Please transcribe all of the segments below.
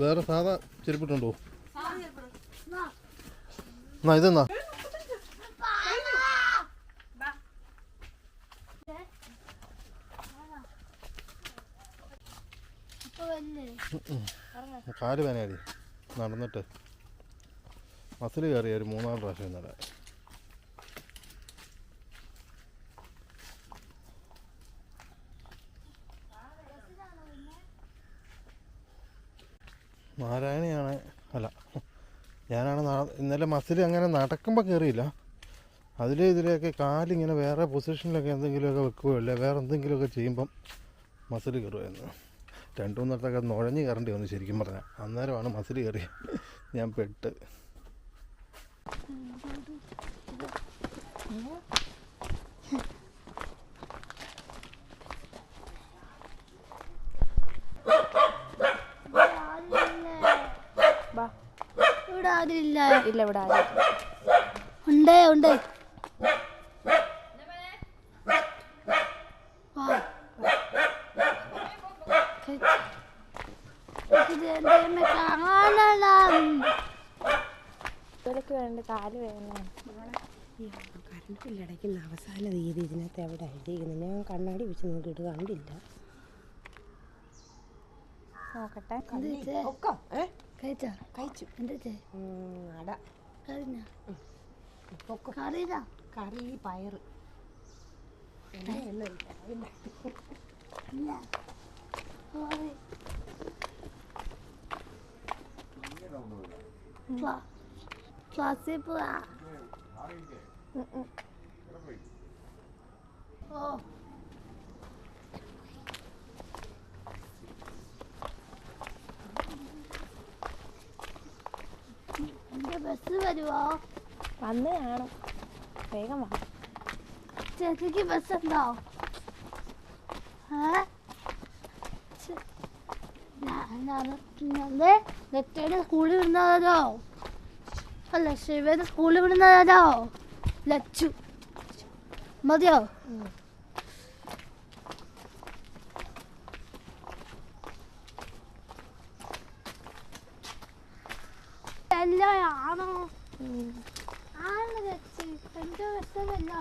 വേറെ സാധാ ചെരുപ്പിട്ടുണ്ടോ? എന്നാ? ഇതെന്നാ? കാൽ വേനയാടി. നടന്നിട്ട്. മസിൽ കയറിയ ഒരു മൂന്നാൽ പ്രാവശ്യം ഇന്നലെ. നാ- അങ്ങനെ നടക്കുമ്പോൾ കയറിയില്ല അതിലെ ഇതിലെയൊക്കെ കാലിങ്ങനെ വേറെ പൊസിഷനിലൊക്കെ എന്തെങ്കിലുമൊക്കെ വെക്കുകയോ അല്ലേ വേറെ എന്തെങ്കിലുമൊക്കെ ചെയ്യുമ്പം മസിൽ കയറുമായിരുന്നു. രണ്ടു മൂന്നിടത്തൊക്കെ നുഴഞ്ഞ് കയറേണ്ടി വന്നു ശരിക്കും പറഞ്ഞാൽ അന്നേരമാണ് മസിൽ കയറി ഞാൻ പെട്ട് വാ ആരില്ല ഇല്ല ഇവിടെ ആരും ഉണ്ട് ഉണ്ട്. വേണ്ട കാൽ വേദന കറണ്ട് ബില്ല് അടയ്ക്കുന്ന അവസാന തീയതി ഇതിനകത്ത് എവിടെ എഴുതിയിരിക്കുന്നത് ഞാൻ കണ്ണാടി വെച്ച്? നോക്കിയിട്ട് കണ്ടില്ല നോക്കട്ടെ ഒക്കെ കഴിച്ചു. എന്താ ഉം, അട. കഴിഞ്ഞോ? കറി. കറി. ക്ലാ- ക്ലാസ്സിൽ പോവാ. ഓ എന്റെ ബസ് വരുവോ? വന്ന് കാണും. വേഗം വാ. ചേച്ചിക്ക് ബസ് ഉണ്ടോ ലക്ഷയുടെ സ്കൂളിൽ വിടുന്നതോ അല്ല ശിവന് സ്കൂളിൽ വിടുന്നതോ ലച്ചു. മതിയോ എല്ലാം ആണോ ആണ് ലച്ചു എന്റെ ബസ്സല്ല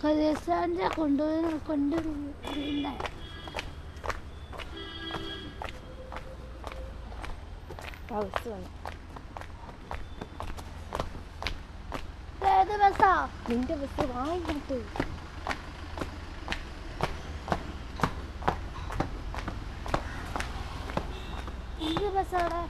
കലേശാന്റെ കൊണ്ടുപോയി കൊണ്ടുണ്ടായി ബസ് വന്നു ഏത് ബസ്സാ നിന്റെ ബസ് വാങ്ങിട്ട് എന്ത് ബസ്സാണ്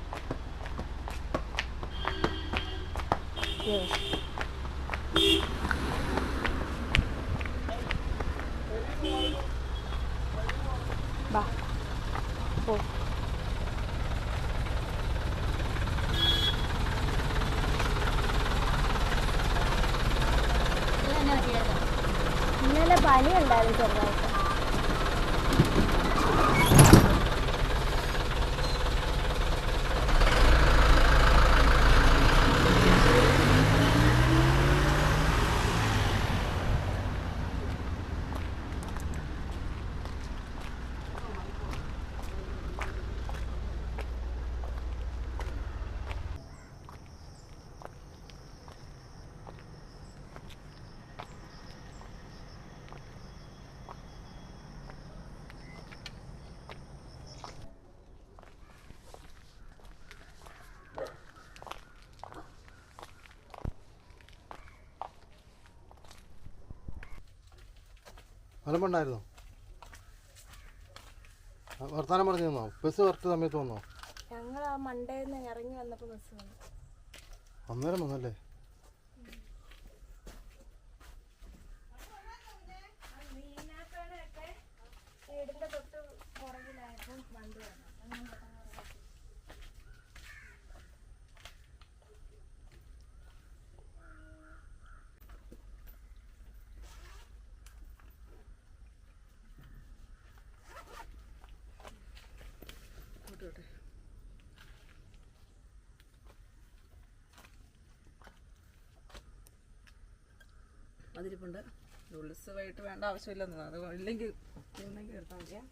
വാ പോ ഇന്നലെ പനി ഉണ്ടായിരുന്നു ചെറുതായിട്ട്. മലമ്പുണ്ടായിരുന്നോ. ആ, വർത്താനം പറഞ്ഞു തന്നോ? ബസ് കറക്റ്റ് സമയത്ത് വന്നോ? ഞങ്ങൾ ആ മണ്ടേന്ന് ഇറങ്ങി വന്നപ്പോൾ ബസ് വന്നു. അന്നേരം വന്നല്ലേ വീടിന്റെ തൊട്ട് പുറകിലായപ്പോൾ വണ്ടി വന്നു അതിരിപ്പുണ്ട് നൂഡിൽസ് വൈകിട്ട് വേണ്ട ആവശ്യമില്ലെന്ന് അത് ഇല്ലെങ്കിൽ ഉണ്ടെങ്കിൽ എടുത്താൽ മതിയാ.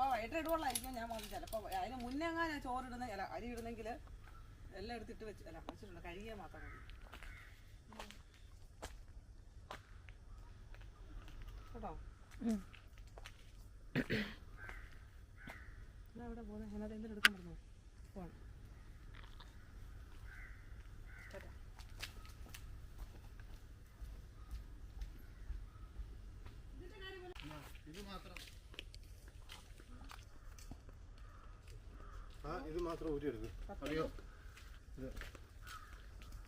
വൈകിട്ട് ഞാൻ മതി ചിലപ്പോൾ അതിന് മുന്നേ എങ്ങാനും ചോറിടുന്ന അരി ഇടുന്നെങ്കിൽ എല്ലാം എടുത്തിട്ട് വെച്ച് അല്ല വെച്ചിട്ടുണ്ട്. കഴുകിയാൽ മാത്രം മതി. കേട്ടോ? എവിടെ പോകുന്നത് അതിനകത്ത് എന്തെങ്കിലും എടുക്കാൻ പറ്റുമോ പോകണം ഇത് മാത്രം. ആ ഇത് മാത്രം ഊരി എടുക്കും അറിയോ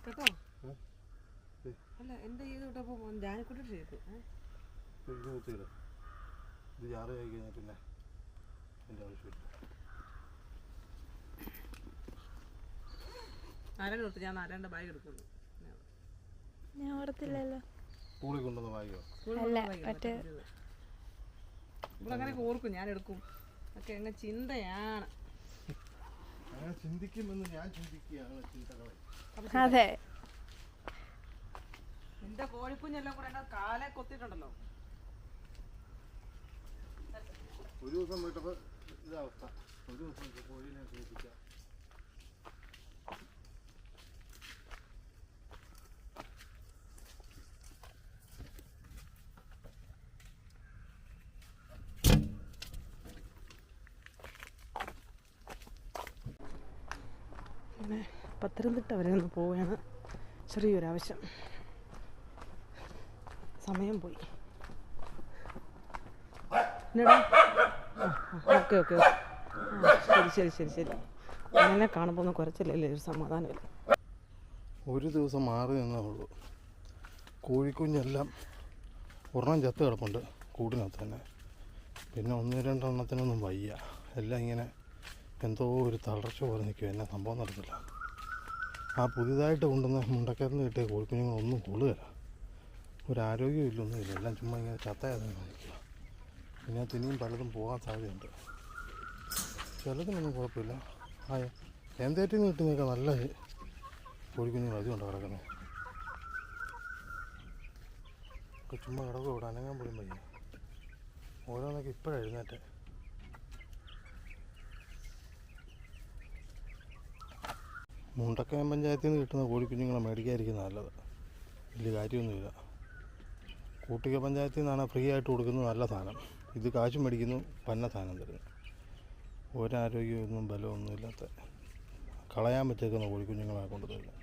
കേട്ടോ. അല്ല എന്റെ ഇത് വിട്ടപ്പോ ജാനിക്കുട്ടി ഇത് ജാറ് ആയി കഴിഞ്ഞാൽ പിന്നെ എന്റെ ആവശ്യമില്ല നാരായണ കൊടുത്ത് ഞാൻ ബാഗ് ഞാൻ ഓർത്തില്ലല്ലോ. സ്കൂളിൽ കൊണ്ടുവന്ന ഇവിടെ ഓർക്കും ഞാൻ എടുക്കും. ഒക്കെ എങ്ങനെ ചിന്തയാണ്. അങ്ങനെ ചിന്തിക്കുമെന്ന് ഞാൻ ചിന്തിക്കുകയാണ് ചിന്തകളെ. അതെ. നിന്റെ കോഴിക്കുഞ്ഞെല്ലാം കൂടെ എന്നെ കാലെ കൊത്തിട്ടുണ്ടല്ലോ ഒരു ദിവസം പോയിട്ടപ്പോൾ ഇതാവസ്ഥ ഒരു ദിവസം കോഴിനെ സൂചിപ്പിക്കാം അങ്ങനെ പത്തനംതിട്ട വരെ ഒന്ന് പോവുകയാണ് ചെറിയൊരാവശ്യം. സമയം പോയി. ഓക്കെ ഓക്കെ ശരി ശരി ശരി ശരി. എന്നെ കാണുമ്പോൾ ഒന്ന് കുറച്ചില്ലല്ലേ ഒരു സമാധാനമില്ല. ഒരു ദിവസം മാറി നിന്നേ ഉള്ളൂ. കോഴിക്കുഞ്ഞെല്ലാം ഒരെണ്ണം ചത്ത് കിടപ്പുണ്ട് കൂടിനകത്ത് തന്നെ. പിന്നെ ഒന്ന് രണ്ടെണ്ണത്തിനൊന്നും വയ്യ. എല്ലാം ഇങ്ങനെ എന്തോ ഒരു തളർച്ച പോലെ നിൽക്കും എന്നെ സംഭവം നടത്തില്ല ആ പുതിയതായിട്ട് കൊണ്ടുവന്ന മുണ്ടക്കരന്ന് കിട്ടിയ കോഴിക്കുഞ്ഞുങ്ങളൊന്നും കൊള്ളുകയില്ല ഒരു ആരോഗ്യമില്ല ഒന്നുമില്ല എല്ലാം ചുമ്മാ ഇങ്ങനെ ചത്തയാതെ നിൽക്കുക പിന്നെ ഇനിയും പലതും പോകാൻ സാധ്യതയുണ്ട്. ചിലതിനൊന്നും കുഴപ്പമില്ല. ആ എന്തേറ്റിൽ നിന്ന് കിട്ടുന്നതൊക്കെ നല്ല കോഴിക്കുഞ്ഞുങ്ങൾ അതുകൊണ്ട് കിടക്കുന്നത് ഒക്കെ ചുമ്മാ കിടക്കും ഇവിടെ. അനങ്ങാൻ പോലും വയ്യ. ഓരോന്നൊക്കെ ഇപ്പോഴാണ് മുണ്ടക്കയം പഞ്ചായത്തിൽ നിന്ന് കിട്ടുന്ന കോഴിക്കുഞ്ഞുങ്ങളെ മേടിക്കാതിരിക്കുന്നത് നല്ലത്. വലിയ കാര്യമൊന്നുമില്ല. കൂട്ടിക പഞ്ചായത്തിൽ നിന്നാണ് ഫ്രീ ആയിട്ട് കൊടുക്കുന്നത് നല്ല സാധനം. ഇത് കാശ് മേടിക്കുന്നു പന്ന സാധനം തരുന്നു. ഒരാരോഗ്യമൊന്നും ബലമൊന്നുമില്ലാത്ത കളയാൻ പറ്റേക്കുന്ന കോഴിക്കുഞ്ഞുങ്ങളെ കൊണ്ടുതരുന്നത്.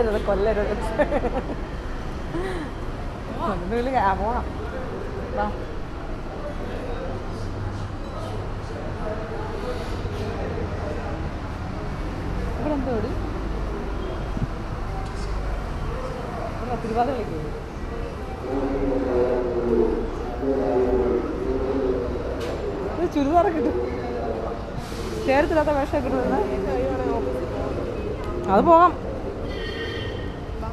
കൊല്ലരുത് കൊല്ലരുത്. പോണം. ഇവിടെ എന്തോ ഇവിടെ തിരുവാതിര കളിക്കേ ഇത് ചുരിദാറൊക്കെ ഇട്ടു. ചേരത്തില്ലാത്ത വേഷമൊക്കെ ഇടുന്നത്. അത് പോകാം വാ,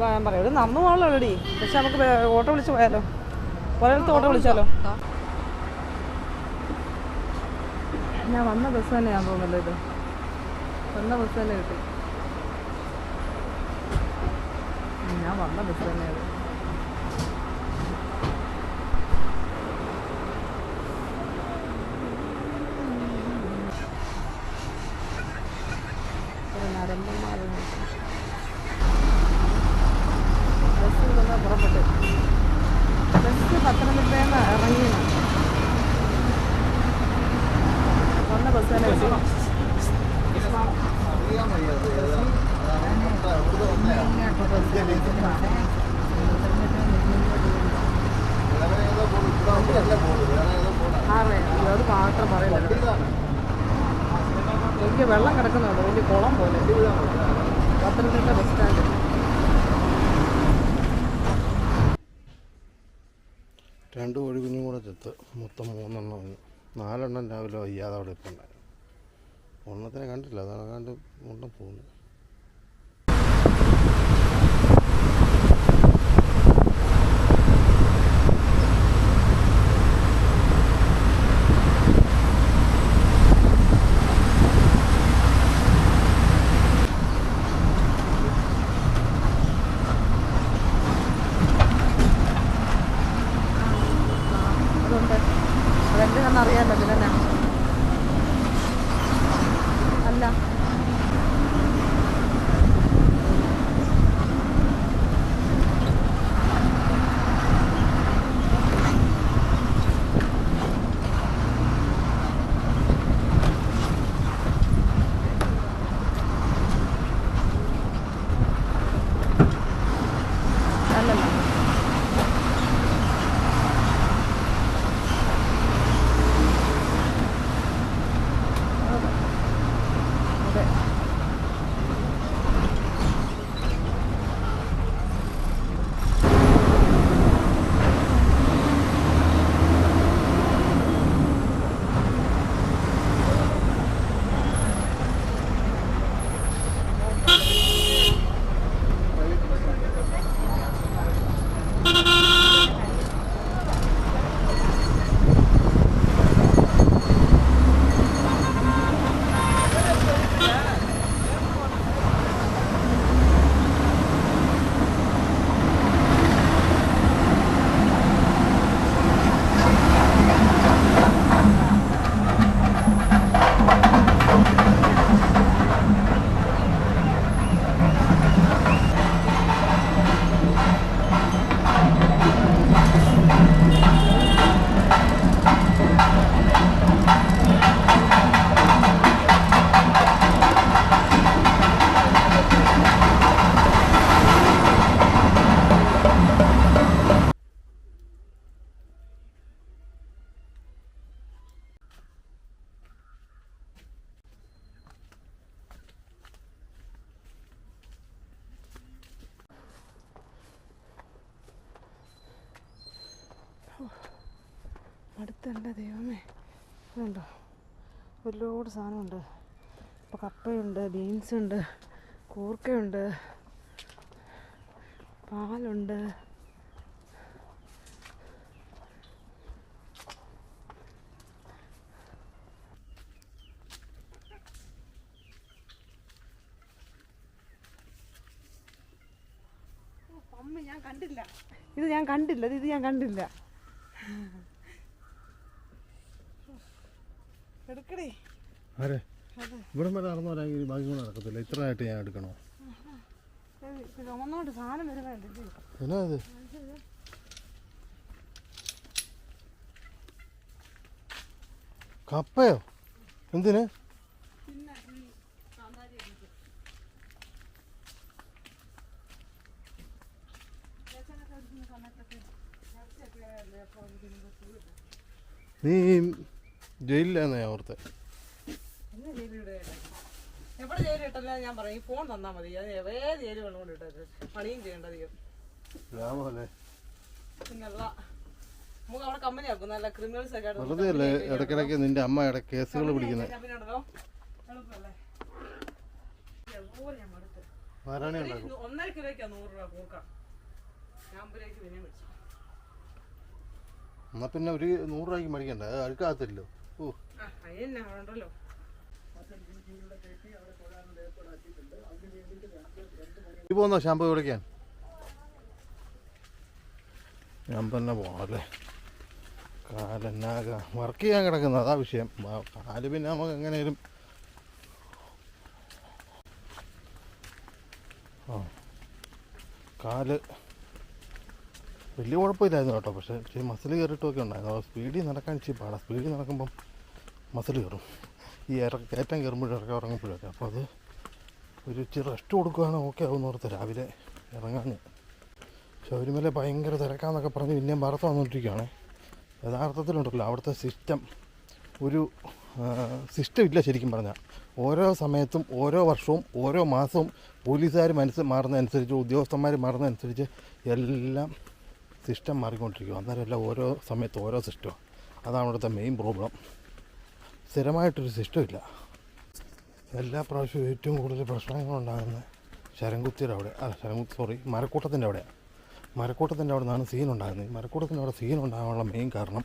ഞാൻ പറയാം. ഇവിടെ നടന്നു പോകാനുള്ള ഓൾറെഡി പക്ഷെ നമുക്ക് ഓട്ടോ വിളിച്ച് പോയാലോ? ഒരിടത്ത് ഓട്ടോ വിളിച്ചാലോ? ഞാൻ വന്ന ബസ് തന്നെയാന്ന് തോന്നുന്നല്ലോ ഇത്. വന്ന ബസ് തന്നെ കിട്ടി. ഞാൻ വന്ന ബസ് തന്നെയാണ് നരമ്പന്മാർ ബസ് നിന്ന് പുറപ്പെട്ടു ബസ് പത്തനംതിട്ടയിൽ നിന്ന് ഇറങ്ങിയാണ് വന്ന ബസ് തന്നെ കിട്ടി ആറേ അത് മാത്രം പറയില്ല എനിക്ക് വെള്ളം കിടക്കുന്നുണ്ട് വലിയ കുളം പോലെ പത്തനംതിട്ട ബസ് സ്റ്റാൻഡ് രണ്ട് കോഴി കുഞ്ഞും കൂടെ ചെത്ത് മൊത്തം മൂന്നെണ്ണം. വന്നു നാലെണ്ണം രാവിലെ വയ്യാതെ അവിടെ ഇപ്പം ഉണ്ടായിരുന്നു. ഒന്നത്തിനെ കണ്ടില്ല. അതാണ് കണ്ട് മുണ്ടം പോകുന്നു ഒരുപാട് സാധനമുണ്ട്. ഇപ്പോൾ കപ്പയുണ്ട് ബീൻസ് ഉണ്ട് കൂർക്കയുണ്ട് പാലുണ്ട്. അമ്മ ഞാൻ കണ്ടില്ല. ഇത് ഞാൻ കണ്ടില്ല ഇത് ഞാൻ കണ്ടില്ല. ആരെ? ഇവിടെ വരെ നടന്നവരാണെങ്കിൽ ബാക്കി കൂടെ നടക്കത്തില്ല. ഇത്ര ആയിട്ട് ഞാൻ എടുക്കണോ? എന്നാ ഇത്? കപ്പയോ? എന്തിന്? നീ ജയിലിലാന്ന് ഞാൻ ഓർത്തെ. എവിടെ ജയിലിൽ ജയിലിട്ടല്ല ഞാൻ പറയും? ഈ ഫോൺ തന്നാ മതി. അത് ഏത് ജയിലും വെള്ളം കൊണ്ടിട്ടത് പണിയും ചെയ്യേണ്ട അധികം ലാഭമല്ലേ പിന്നല്ല നമുക്ക് അവിടെ കമ്പനി ആക്കും. നല്ല ക്രിമിനൽസ് ഒക്കെ ആയിട്ട് വെറുതെ അല്ലേ ഇടയ്ക്കിടയ്ക്ക് നിന്റെ അമ്മ ഇട കേസുകൾ പിടിക്കുന്നത് ഒന്നര കിലോയ്ക്കാ നൂറ് രൂപ കൂക്കാം. ഞാൻ പിന്നെ എന്നാ പിന്നെ ഒരു നൂറ് രൂപയ്ക്ക് മേടിക്കണ്ട. അഴുക്കാകത്തില്ലോ അതിന് ഉണ്ടല്ലോ പോന്നോ? ഷാമ്പു വിളിക്കാൻ ഞാൻ തന്നെ പോണല്ലേ കാലെന്നാക വർക്ക് ചെയ്യാൻ കിടക്കുന്നത് അതാ വിഷയം. കാൽ പിന്നെ നമുക്ക് എങ്ങനെയും ആ കാൽ വലിയ കുഴപ്പമില്ലായിരുന്നു കേട്ടോ. പക്ഷേ ഇച്ചിരി മസിൽ കയറിയിട്ടൊക്കെ ഉണ്ടായിരുന്നു. അപ്പോൾ സ്പീഡിൽ നടക്കാൻ ഇച്ചിരി പാടാ. സ്പീഡിൽ നടക്കുമ്പം മസിൽ കയറും. ഈ ഇറക്ക കയറ്റം കയറുമ്പോഴും ഇറക്കം ഇറങ്ങുമ്പോഴൊക്കെ അപ്പോൾ അത് ഒരു ഇച്ചിരി റെസ്റ്റ് കൊടുക്കുകയാണെങ്കിൽ ഓക്കെ ആവും ഓർത്ത് രാവിലെ ഇറങ്ങാൻ. ശബരിമല ഭയങ്കര തിരക്കാന്നൊക്കെ പറഞ്ഞ് പിന്നെയും വാർത്ത വന്നുകൊണ്ടിരിക്കുകയാണ് യഥാർത്ഥത്തിലുണ്ടല്ലോ അവിടുത്തെ സിസ്റ്റം ഒരു സിസ്റ്റം ഇല്ല ശരിക്കും പറഞ്ഞാൽ. ഓരോ സമയത്തും ഓരോ വർഷവും ഓരോ മാസവും പോലീസുകാർ മനസ്സ് മാറുന്നതനുസരിച്ച് ഉദ്യോഗസ്ഥന്മാർ മാറുന്നതനുസരിച്ച് എല്ലാം സിസ്റ്റം മാറിക്കൊണ്ടിരിക്കും അന്നേരം എല്ലാം ഓരോ സമയത്ത് ഓരോ സിസ്റ്റമാണ് അതാണ് അവിടുത്തെ മെയിൻ പ്രോബ്ലം സ്ഥിരമായിട്ടൊരു സിസ്റ്റം ഇല്ല എല്ലാ പ്രാവശ്യവും ഏറ്റവും കൂടുതൽ പ്രശ്നങ്ങളുണ്ടാകുന്നത് ശരംകുത്തിയുടെ അവിടെ അല്ല ശരംകുത്തി സോറി മരക്കൂട്ടത്തിന്റെ അവിടെ മരക്കൂട്ടത്തിന്റെ അവിടെ നിന്നാണ് സീൻ ഉണ്ടാകുന്നത്. മരക്കൂട്ടത്തിന്റെ അവിടെ സീൻ ഉണ്ടാകാനുള്ള മെയിൻ കാരണം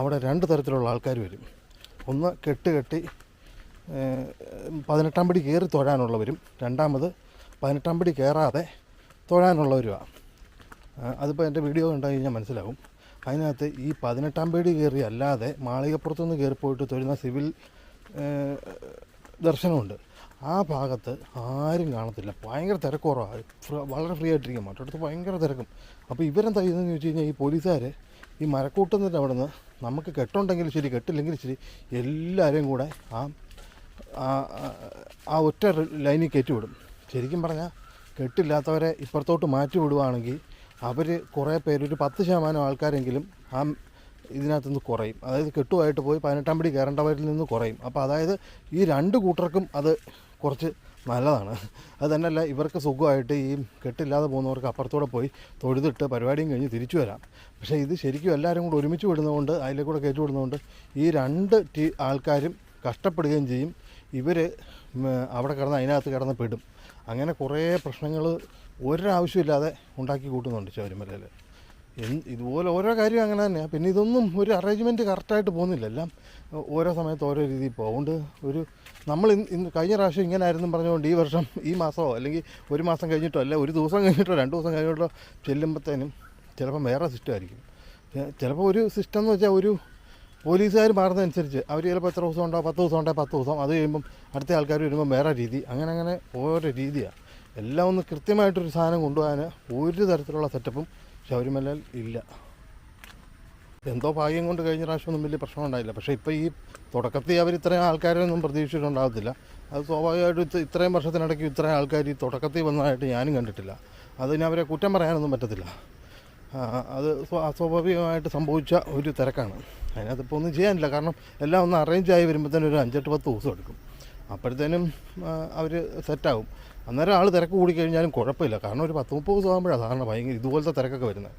അവിടെ രണ്ട് തരത്തിലുള്ള ആൾക്കാർ വരും. ഒന്ന് കെട്ട് കെട്ടി പതിനെട്ടാം പടി കയറി തൊഴാനുള്ളവരും രണ്ടാമത് പതിനെട്ടാം പടി കയറാതെ തൊഴാനുള്ളവരുമാണ് അതിപ്പോൾ എന്റെ വീഡിയോ കണ്ടു കഴിഞ്ഞാൽ മനസ്സിലാവും. അതിനകത്ത് ഈ പതിനെട്ടാം പേടി കയറി അല്ലാതെ മാളികപ്പുറത്തുനിന്ന് കയറിപ്പോയിട്ട് തൊഴുന്ന സിവിൽ ദർശനമുണ്ട്. ആ ഭാഗത്ത് ആരും കാണത്തില്ല. ഭയങ്കര തിരക്കുറവാണ് വളരെ ഫ്രീ ആയിട്ടിരിക്കും. മറ്റടുത്ത് ഭയങ്കര തിരക്കും. അപ്പോൾ ഇവരെന്താ ചെയ്തതെന്ന് ചോദിച്ചു കഴിഞ്ഞാൽ ഈ പോലീസുകാർ ഈ മരക്കൂട്ടത്തിന്റെ അവിടെ നിന്ന് നമുക്ക് കെട്ടുണ്ടെങ്കിലും ശരി കെട്ടില്ലെങ്കിലും ശരി എല്ലാവരെയും കൂടെ ആ- ആ ഒറ്റ ലൈനിൽ കയറ്റിവിടും. ശരിക്കും പറഞ്ഞാൽ കെട്ടില്ലാത്തവരെ ഇപ്പുറത്തോട്ട് മാറ്റി വിടുവാണെങ്കിൽ അവർ കുറേ പേര് ഒരു പത്ത് ശതമാനം ആൾക്കാരെങ്കിലും ആ ഇതിനകത്ത് നിന്ന് കുറയും. അതായത് കെട്ടുമായിട്ട് പോയി പതിനെട്ടാം പടി കയറേണ്ടവരിൽ നിന്ന് കുറയും. അപ്പോൾ അതായത് ഈ രണ്ട് കൂട്ടർക്കും അത് കുറച്ച് നല്ലതാണ്. അത് തന്നെയല്ല ഇവർക്ക് സുഖമായിട്ട് ഈ കെട്ടില്ലാതെ പോകുന്നവർക്ക് അപ്പുറത്തൂടെ പോയി തൊഴുതിട്ട് പരിപാടിയും കഴിഞ്ഞ് തിരിച്ചു വരാം. പക്ഷേ ഇത് ശരിക്കും എല്ലാവരും കൂടെ ഒരുമിച്ച് വിടുന്നതുകൊണ്ട് അതിലെ കൂടെ കയറ്റി വിടുന്നതുകൊണ്ട് ഈ രണ്ട് ടീ ആൾക്കാരും കഷ്ടപ്പെടുകയും ചെയ്യും. ഇവർ അവിടെ കിടന്ന് അതിനകത്ത് കിടന്ന് പെടും. അങ്ങനെ കുറേ പ്രശ്നങ്ങൾ ഒരാവശ്യമില്ലാതെ ഉണ്ടാക്കി കൂട്ടുന്നുണ്ട് ശബരിമലയിൽ. ഇതുപോലെ ഓരോ കാര്യം അങ്ങനെ തന്നെയാണ് പിന്നെ ഇതൊന്നും ഒരു അറേഞ്ച്മെന്റ് കറക്റ്റായിട്ട് പോകുന്നില്ല. എല്ലാം ഓരോ സമയത്ത് ഓരോ രീതിയിൽ പോകും. അതുകൊണ്ട് ഒരു നമ്മൾ ഇന്ന് കഴിഞ്ഞ പ്രാവശ്യം ഇങ്ങനെ ആയിരുന്നു പറഞ്ഞുകൊണ്ട് ഈ വർഷം ഈ മാസമോ അല്ലെങ്കിൽ ഒരു മാസം കഴിഞ്ഞിട്ടോ അല്ല ഒരു ദിവസം കഴിഞ്ഞിട്ടോ രണ്ട് ദിവസം കഴിഞ്ഞിട്ടോ ചെല്ലുമ്പോഴത്തേനും ചിലപ്പം വേറെ സിസ്റ്റം ആയിരിക്കും. ചിലപ്പോൾ ഒരു സിസ്റ്റം എന്ന് വെച്ചാൽ ഒരു പോലീസുകാർ മാറുന്നതനുസരിച്ച് അവർ ചിലപ്പോൾ എത്ര ദിവസം ഉണ്ടോ പത്ത് ദിവസം ഉണ്ടോ പത്ത് ദിവസം. അത് കഴിയുമ്പം അടുത്ത ആൾക്കാർ വരുമ്പം വേറെ രീതി. അങ്ങനെ അങ്ങനെ ഓരോ രീതിയാണ് എല്ലാം ഒന്ന് കൃത്യമായിട്ടൊരു സാധനം കൊണ്ടുപോകാൻ ഒരു തരത്തിലുള്ള സെറ്റപ്പും ശബരിമലയിൽ ഇല്ല. എന്തോ ഭാഗ്യം കൊണ്ട് കഴിഞ്ഞ പ്രാവശ്യമൊന്നും വലിയ പ്രശ്നം ഉണ്ടായില്ല. പക്ഷേ ഇപ്പോൾ ഈ തുടക്കത്തിൽ അവർ ഇത്രയും ആൾക്കാരൊന്നും പ്രതീക്ഷിച്ചിട്ടുണ്ടാകത്തില്ല അത് സ്വാഭാവികമായിട്ടും ഇത്ര- ഇത്രയും വർഷത്തിനിടയ്ക്ക് ഇത്രയും ആൾക്കാർ ഈ തുടക്കത്തിൽ വന്നതായിട്ട് ഞാനും കണ്ടിട്ടില്ല. അതിന് അവരെ കുറ്റം പറയാനൊന്നും പറ്റത്തില്ല. അത് സ്വാഭാവികമായിട്ട് സംഭവിച്ച ഒരു തിരക്കാണ്. അതിനകത്തിപ്പോൾ ഒന്നും ചെയ്യാനില്ല. കാരണം എല്ലാം ഒന്ന് അറേഞ്ച് ആയി വരുമ്പോഴത്തേനും ഒരു അഞ്ചെട്ട് പത്ത് ദിവസം എടുക്കും. അപ്പോഴത്തേനും അവർ സെറ്റാവും അന്നേരം ആൾ തിരക്ക് കൂടിക്കഴിഞ്ഞാലും കുഴപ്പമില്ല. കാരണം ഒരു പത്ത് മുപ്പത് ദിവസം ആകുമ്പോഴാണ് സാധാരണ ഭയങ്കര ഇതുപോലത്തെ തിരക്കൊക്കെ വരുന്നത്.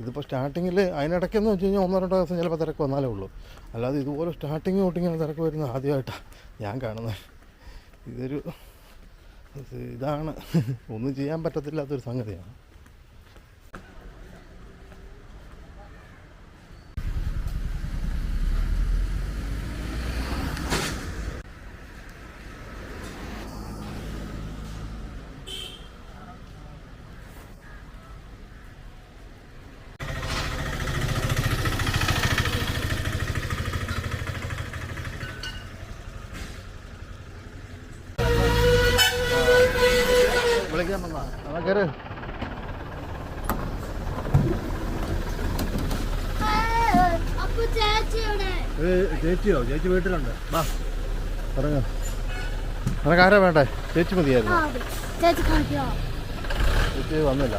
ഇതിപ്പോൾ സ്റ്റാർട്ടിങ്ങിൽ അതിനിടയ്ക്കെന്ന് വെച്ച് കഴിഞ്ഞാൽ ഒന്നോ രണ്ടോ ദിവസം ചിലപ്പോൾ തിരക്ക് വന്നാലേ ഉള്ളൂ. അല്ലാതെ ഇതുപോലെ സ്റ്റാർട്ടിങ് തൊട്ട് ഇങ്ങനെ തിരക്ക് വരുന്നത് ആദ്യമായിട്ടാണ് ഞാൻ കാണുന്നത്. ഇതൊരു ഇതാണ്. ഒന്നും ചെയ്യാൻ പറ്റത്തില്ലാത്തൊരു സംഗതിയാണ്. കയറ് ചേച്ചിയോ ചേച്ചി വീട്ടിലുണ്ട് വാ ഇറങ്ങ നിനക്ക് ആരാ വേണ്ടേ ചേച്ചി മതിയായിരുന്നു ചേച്ചി വന്നില്ല.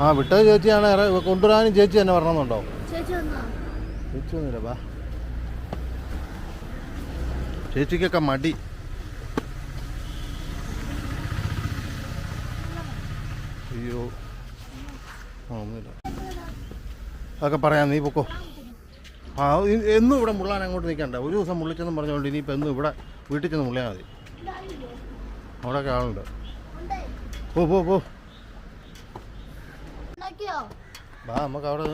ആ വിട്ടത് ചേച്ചിയാണ്. കൊണ്ടുവരാനും ചേച്ചി തന്നെ വരണമെന്നുണ്ടോ ചേച്ചി വന്നോ ചേച്ചി ഒന്നുമില്ല വാ ചേച്ചിക്കൊക്കെ മടി. അയ്യോ. ഒന്നുമില്ല. അതൊക്കെ പറയാം നീ പൊക്കോ. ആ എന്നും ഇവിടെ മുള്ളാൻ അങ്ങോട്ട് നിൽക്കണ്ട. ഒരു ദിവസം മുള്ളിച്ചെന്ന് പറഞ്ഞുകൊണ്ട് ഇനിയിപ്പോൾ എന്നും ഇവിടെ വീട്ടിൽ ചെന്ന് മുള്ളിയാൽ മതി. അവിടെയൊക്കെ ആളുണ്ട്. പോ പോ പോ. ഉണ്ടാക്കിയോ? വാ നമുക്ക് അവിടെ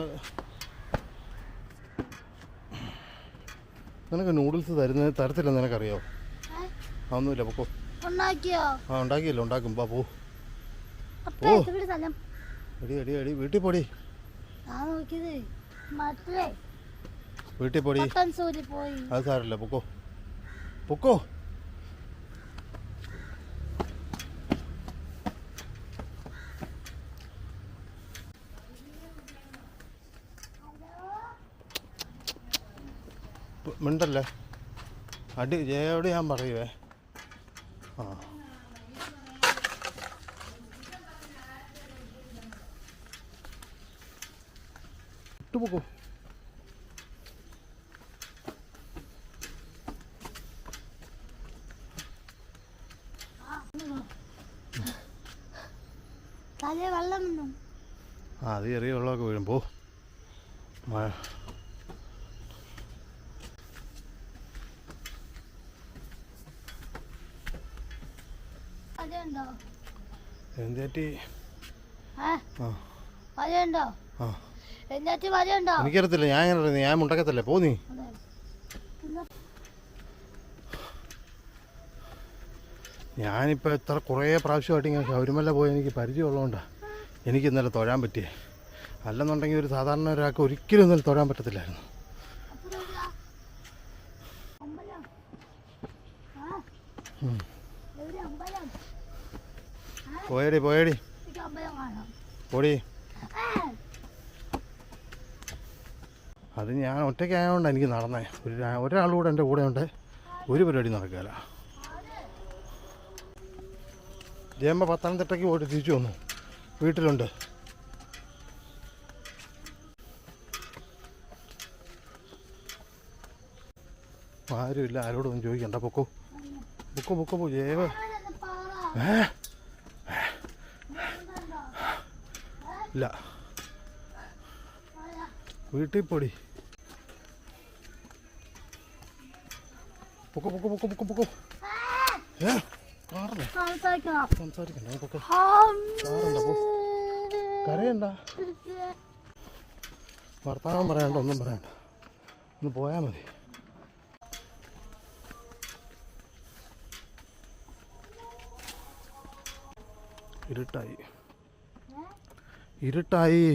നിനക്ക് നൂഡിൽസ് തരുന്ന തരത്തില്ല നിനക്കറിയോ? അതൊന്നുമില്ല പൊക്കോ. ആ ഉണ്ടാക്കിയല്ലോ ഉണ്ടാക്കും. ബാ പോ. എടി എടി എടി വീട്ടിൽ പോടി. വീട്ടിൽ പോടി. അത് സാരല്ല പൊക്കോ. പൊക്കോ പ് മിണ്ടല്ലേ? അടി ജയോട് ഞാൻ പറയുവേ? ആ. ഇട്ട് പൊക്കോ. തലേ വെള്ളം വന്നു ആ അത് ചെറിയ വെള്ളമൊക്കെ വീഴുമ്പോ മഴ. എനിക്കറിയത്തില്ല ഞാൻ എങ്ങനെ അറിയുന്നത്? ഞാൻ മുണ്ടക്കത്തല്ലേ പോ നീ. അതെ. ഞാനിപ്പോൾ എത്ര കുറേ പ്രാവശ്യമായിട്ട് ഇങ്ങനെ ശബരിമല പോയി എനിക്ക് പരിചയമുള്ളതുകൊണ്ടാണ് എനിക്ക് ഇന്നലെ തൊഴാൻ പറ്റിയേ. അല്ലെന്നുണ്ടെങ്കിൽ ഒരു സാധാരണ ഒരാൾക്ക് ഒരിക്കലും ഇന്നലെ തൊഴാൻ പറ്റത്തില്ലായിരുന്നു. പോയടി പോയടി. പോടി. അത് ഞാൻ ഒറ്റയ്ക്കായതുകൊണ്ടാണ് എനിക്ക് നടന്നേ. ഒരു ഒരാളുകൂടെ എന്റെ കൂടെ ഉണ്ട് ഒരു പരിപാടി നടക്കില്ല ജയമ്മ പത്തനംതിട്ടയ്ക്ക് പോയിട്ട് തിരിച്ചു വന്നു. വീട്ടിലുണ്ട്. ആരുമില്ല ആരോടൊന്നും ചോദിക്കണ്ട. പൊക്കോ. പൊക്കോ പൊക്കോ പോ ജയവ ഏ? ഇല്ല. വീട്ടിൽ പൊടി. പൊക്കോ പൊക്കോ പൊക്കോ പൊക്കോ പൊക്കോ. ഏ പറയണ്ട? ഒന്നും പറയണ്ട. ഒന്ന് പോയാൽ മതി. ഇരുട്ടായി. ഇരുട്ടായി.